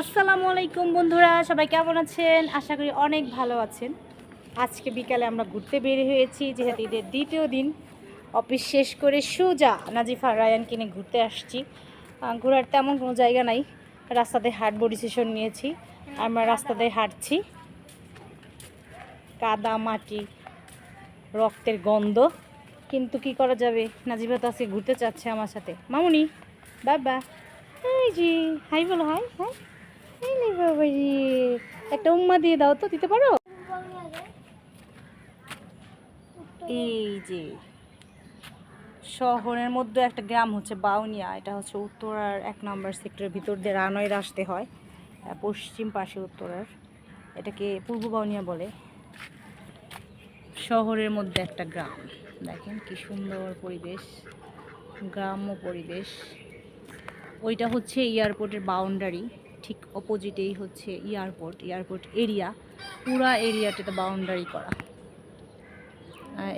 আসসালামু আলাইকুম বন্ধুরা, সবাই কেমন আছেন? আশা করি অনেক ভালো আছেন। আজকে বিকালে আমরা ঘুরতে বের হয়েছি, যেহেতু ঈদের দ্বিতীয় দিন। অফিস শেষ করে সোজা নাজিফা রায়ান কিনে ঘুরতে আসছি। ঘোরার তেমন কোনো জায়গা নাই। রাস্তাতে হাঁটবো ডিসিশন নিয়েছি, আমরা রাস্তাতে হাঁটছি। কাদা মাটি রক্তের গন্ধ। কিন্তু কি করা যাবে? নাজিফা তো আজকে ঘুরতে চাচ্ছে আমার সাথে। মামুনি, বাবা। এই জি হাই বলো, হাই হাই। একটা উম্মা দিয়ে দাও তো, দিতে পারো? এই যে, শহরের মধ্যে একটা গ্রাম হচ্ছে বাউনিয়া, এটা হচ্ছে উত্তরার এক নম্বর সেক্টরের ভিতর দিয়ে রানয়ের আসতে হয় পশ্চিম পাশে উত্তরার, এটাকে পূর্ব বাউনিয়া বলে। শহরের মধ্যে একটা গ্রাম, দেখেন কি সুন্দর পরিবেশ, গ্রাম্য পরিবেশ। ওইটা হচ্ছে এয়ারপোর্টের বাউন্ডারি ঠিক অপোজিটেই হচ্ছে এয়ারপোর্ট এয়ারপোর্ট এরিয়া পুরা এরিয়াটাতে বাউন্ডারি করা।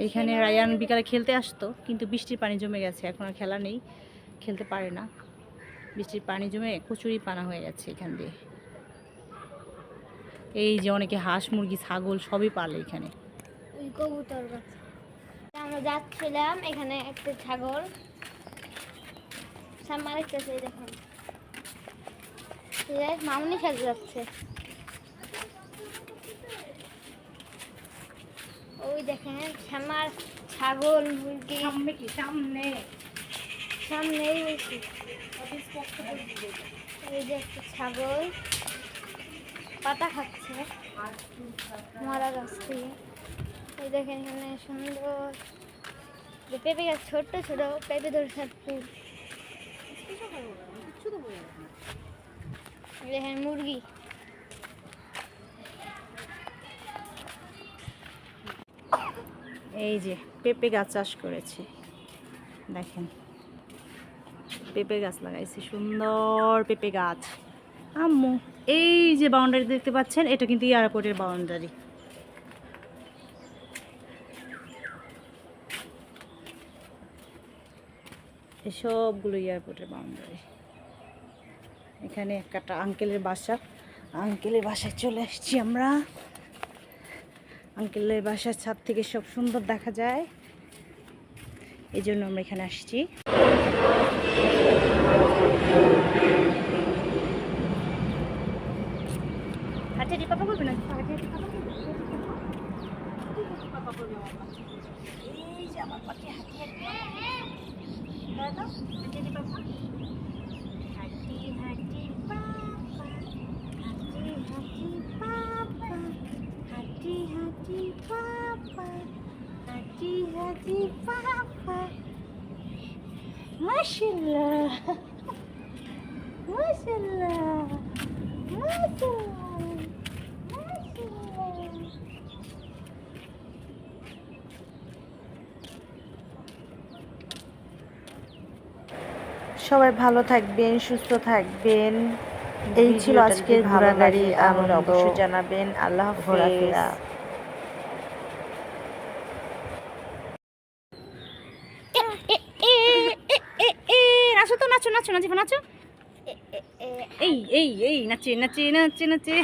এখানে রায়ান বিকালে খেলতে আসতো, কিন্তু বৃষ্টির পানি জমে গেছে, এখন আর খেলা নেই, খেলতে পারে না। বৃষ্টির পানি জমে কচুরি পানা হয়ে গেছে এখান দিয়ে। এই যে অনেকে হাঁস, মুরগি, ছাগল সবই পালে এখানে। আমরা যাচ্ছিলাম, এখানে একটা ছাগল। সেই দেখুন। মামুনি সাথে যাচ্ছে। ওই দেখেন সামার ছাগল মুরগি। সামনে কি? সামনে। সামনেই বলছি এই যে একটা ছাগল। পাতা খাচ্ছে। মারা গাছ থেকে এই দেখেন এখানে সুন্দর। পেঁপে গাছ ছোট্ট ছোট পেঁপে ধরে এই দেখেন মুরগি। এই যে, পেঁপে গাছ চাষ করেছে। দেখেন, পেঁপে গাছ লাগাইছি, সুন্দর পেঁপে গাছ। আম্মু, এই যে বাউন্ডারি দেখতে পাচ্ছেন, এটা কিন্তু এয়ারপোর্টের বাউন্ডারি সবগুলো এয়ারপোর্টের বাউন্ডারি এখানে একটা আঙ্কেলের বাসা। আঙ্কেলের বাসায় চলে আসছি আমরা। আঙ্কেলের বাসার ছাদ থেকে সব সুন্দর দেখা যায়। এই জন্য আমরা এখানে আসছি। না। এই যে আমার পাখি হাঁটি মাশাল্লাহ মাশাল্লাহ সবাই ভালো থাকবেন সুস্থ থাকবেন। এই ছিল আজকের ঘোরাঘুরি লাগে অবশ্যই জানাবেন। আল্লাহ হাফেজ। নাচো নাচো নাচো নাচো। এই এই এই নাচে নাচে নাচে নাচে।